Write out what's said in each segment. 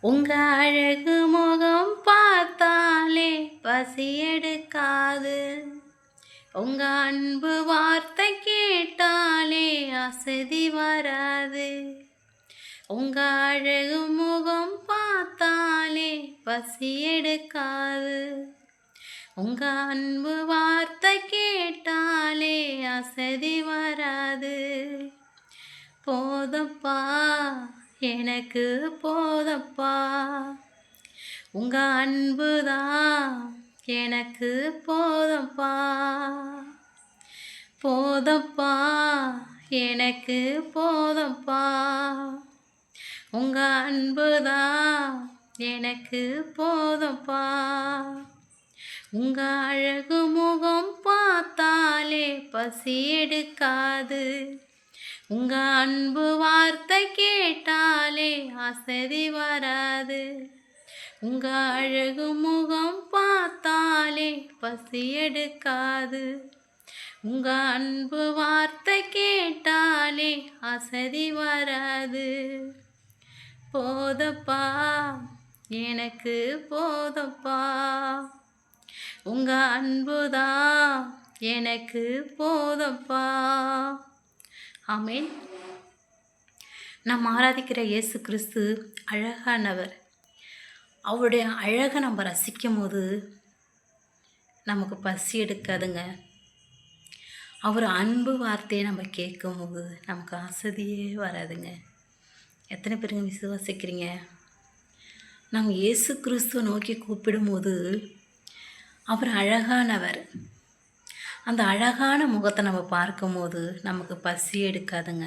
உங்க அழகு முகம் பார்த்தாலே பசி எடுக்காது. உங்க அன்பு வார்த்தை கேட்டாலே அசதி வராது. உங்க அழகு முகம் பார்த்தாலே பசி எடுக்காது. உங்க அன்பு வார்த்தை கேட்டாலே அசதி வராது. போதப்பா எனக்கு போதப்பா. உங்க அன்புதான் எனக்கு போதப்பா. போதப்பா எனக்கு போதப்பா. உங்க அன்புதான் எனக்கு போதப்பா. உங்க அழகு முகம் பார்த்தாலே பசி எடுக்காது. உங்க அன்பு வார்த்தை கேட்டாலே அசதி வராது. உங்க அழகு முகம் பார்த்தாலே பசி எடுக்காது. உங்க அன்பு வார்த்தை கேட்டாலே அசதி வராது. போதப்பா எனக்கு போதப்பா. உங்க அன்புதான் எனக்கு போதப்பா. ஆமேன். நாம் ஆராதிக்கிற இயேசு கிறிஸ்து அழகானவர். அவருடைய அழகை நம்ம ரசிக்கும் போது நமக்கு பசி எடுக்காதுங்க. அவர் அன்பு வார்த்தையை நம்ம கேட்கும் போது நமக்கு அசதியே வராதுங்க. எத்தனை பேருங்க விசுவாசிக்கிறீங்க? நம்ம இயேசு கிறிஸ்துவை நோக்கி கூப்பிடும்போது அவர் அழகானவர். அந்த அழகான முகத்தை நம்ம பார்க்கும்போது நமக்கு பசி எடுக்காதுங்க.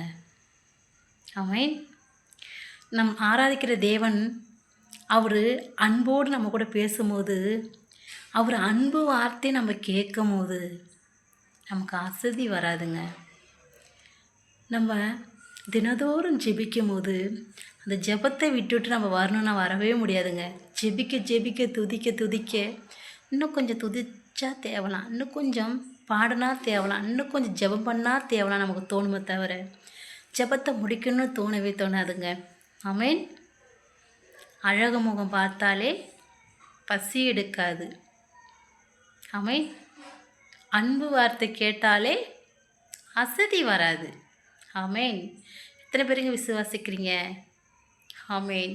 அவன் நம் ஆராதிக்கிற தேவன் அவர் அன்போடு நம்ம கூட பேசும்போது அவர் அன்பு வார்த்தை நம்ம கேட்கும் போது நமக்கு அசதி வராதுங்க. நம்ம தினதோறும் ஜெபிக்கும் போது அந்த ஜெபத்தை விட்டுட்டு நம்ம வரணும்னா வரவே முடியாதுங்க. ஜெபிக்க ஜெபிக்க துதிக்க துதிக்க இன்னும் கொஞ்சம் துதிச்சா தேவலாம். இன்னும் கொஞ்சம் பாடினா தேவலாம். இன்னும் கொஞ்சம் ஜெபம் பண்ணால் தேவலாம் நமக்கு தோணுமே தவிர ஜெபத்தை முடிக்கணும்னு தோணவே தோணாதுங்க. அமீன் அழகு முகம் பார்த்தாலே பசி எடுக்காது. அமீன் அன்பு வார்த்தை கேட்டாலே அசதி வராது. ஆமேன் எத்தனை பேருங்க விசுவாசிக்கிறீங்க? ஆமேன்